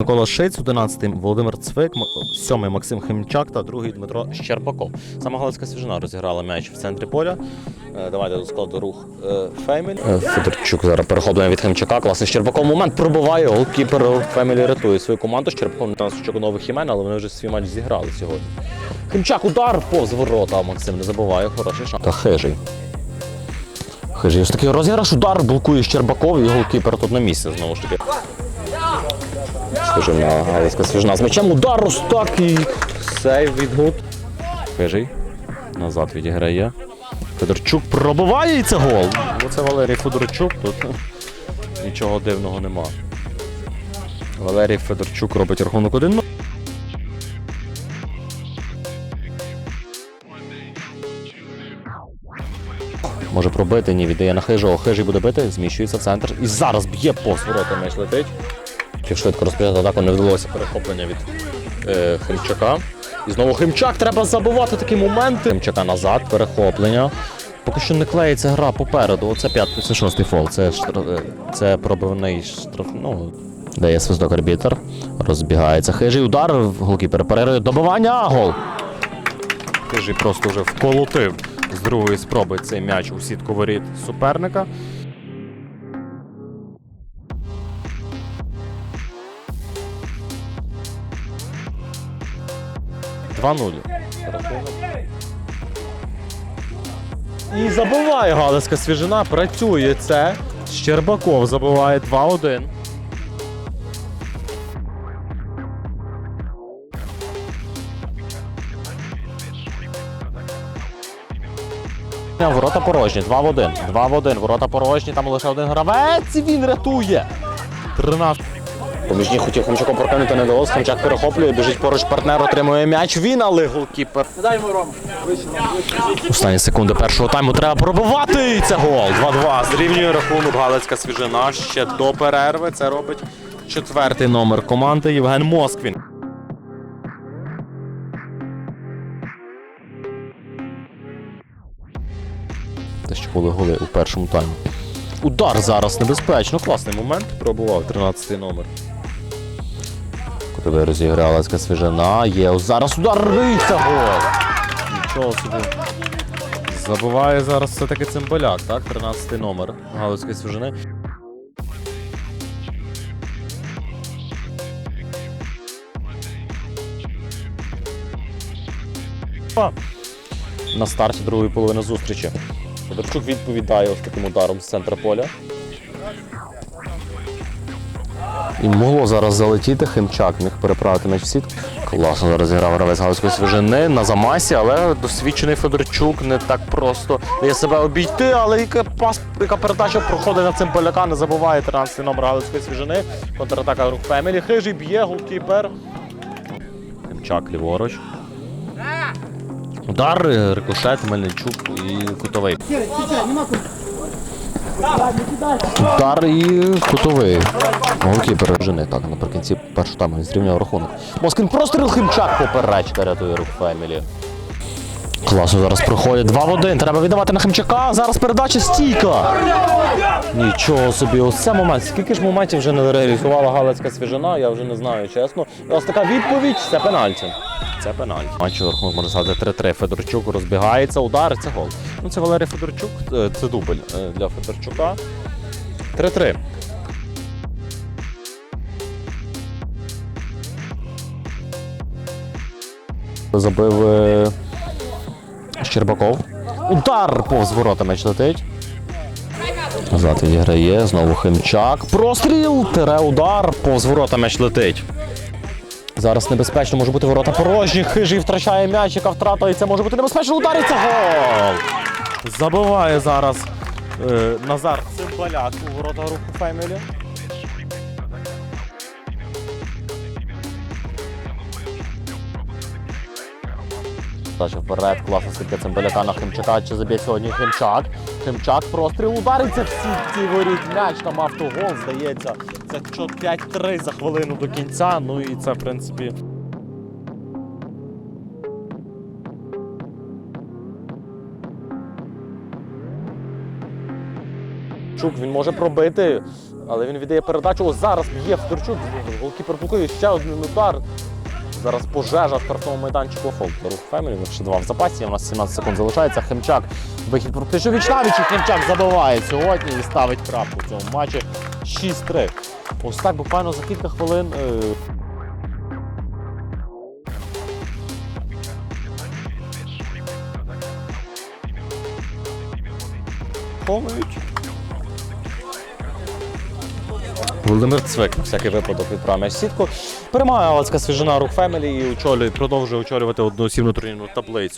Микола Шиць, 11-й Володимир Цвик, 7-й Максим Химчак та 2-й Дмитро Щербаков. Сама Галицька свіжина розіграла м'яч в центрі поля. Е, Давайте до складу рух е, Феміль. Е, Федорчук зараз перехоплення від Химчака. Класний Щербаков. Момент пробиває. Голкіпер Фемілі рятує свою команду. Щербаков не Щербаков нових імен, але вони вже свій матч зіграли сьогодні. Химчак удар повз ворота. Максим не забуває. Хороший шанс. Та хижий. Хижий. Ось такий розіграш, удар блокує Щербаков і голкіпер тут на місці знову ж таки. Схоже на Галицька свіжна. З м'ячем удар ось так і сейв від гуд. Хижий. Назад відіграє. Федорчук пробиває і це гол. Ну це Валерій Федорчук, тут нічого дивного нема. Валерій Федорчук робить рахунок 1. Може пробити, ні, віддає на хижого. Хижий буде бити, зміщується в центр. І зараз б'є повз ворота м'яч летить. Швидко розпочати атаку, не вдалося перехоплення від е, Химчака. І знову Химчак треба забувати такі моменти. Химчака назад, перехоплення. Поки що не клеїться гра попереду. Оце п'ятий, це шостий фол. Це, е, це пробивний штраф. Ну, дає свисток арбітер. Розбігається. Хижий удар, голкіпер перерує добивання, гол. Хижий просто вже вколотив з другої спроби цей м'яч у сітку воріт суперника. Два нулі. І забиває Галицька свіжина. Працює це. Щербаков забиває 2-1. Ворота порожні, 2 в 1. 2 в 1. Ворота порожні, там лише один гравець. Він рятує. 13. Поміж них хотів Хомчаком прокинути не вдалося. Хомчак перехоплює, біжить поруч партнер, отримує м'яч. Він, але голкіпер. Останні секунди першого тайму треба пробивати. І це гол. 2-2. Зрівнює рахунок Галицька свіжина. Ще до перерви. Це робить четвертий номер команди Євген Москвін. Те, що були голи у першому таймі. Удар зараз небезпечно. Класний момент. Пробував 13-й номер. Кутовий розіграла Галицька свіжина. Є зараз удар. Це гол. Нічого собі. Забуває зараз все-таки цимбаляк, так? 13 номер Галицької свіжини. На старті другої половини зустрічі. Федорчук відповідає ось таким ударом з центра поля. І могло зараз залетіти Химчак, міг переправити м'яч в сітку. Класно зараз зіграв гравець Галицької свіжини на замасі, але досвідчений Федорчук не так просто дає себе обійти, але яка пас, яка передача проходить на цимбаляка, не забуває 13 номер Галицької свіжини. Контратака рух Фемілі. Хижий б'є, голкіпер. Химчак ліворуч. Удар, е, рикошет, Мельничук і кутовий. Удар і кутовий. Голкіпер жени. Так, наприкінці першого тайму зрівняв рахунок. Москін простріл Химчак поперечка рятує рух Фемілі. Класно зараз проходить 2 в 1. Треба віддавати на Химчака. Зараз передача стійка. Нічого собі, ось це момент. Скільки ж моментів вже не реалізувала Галицька свіжина, я вже не знаю, чесно. І ось така відповідь це пенальті. Це пенальті. Матчу рахунок можна сказати 3-3. Федорчук розбігається, удар, це гол. Ну це Валерій Федорчук, е, це дубль е, для Федорчука. 3-3. Забив е, Щербаков. Удар повз ворота м'яч летить. Назад відіграє, знову Химчак. Простріл, тере удар, повз ворота м'яч летить. Зараз небезпечно може бути ворота порожні. Хижий втрачає м'яч, яка втрата, і це може бути небезпечно. Удариться гол. Забиває зараз е, Назар Цимбаляк у ворота руху Фемілі. Передача вперед, класна скидка Цимбаляка на Химчака. Чи заб'є сьогодні Химчак? Химчак простріл удариться всі ці воріт м'яч, там автогол, здається. Це 5-3 за хвилину до кінця. Ну і це, в принципі. Чук він може пробити Але він віддає передачу. О, зараз б'є Федорчук. Голкіпер блокує ще один удар. Зараз пожежа в штрафному майданчику. Рух Фемелі, ще два в запасі. У нас 17 секунд залишається. Хемчак. Вихід практично віч навіч і Хемчак забиває сьогодні і ставить крапку в цьому матчі 6-3. Ось так буквально за кілька хвилин. е, Володимир Цвик на всякий випадок відправляє сітку. Перемагає Алацька свіжина рух Фемелі і очолює, продовжує очолювати одноосібну турнірну таблицю.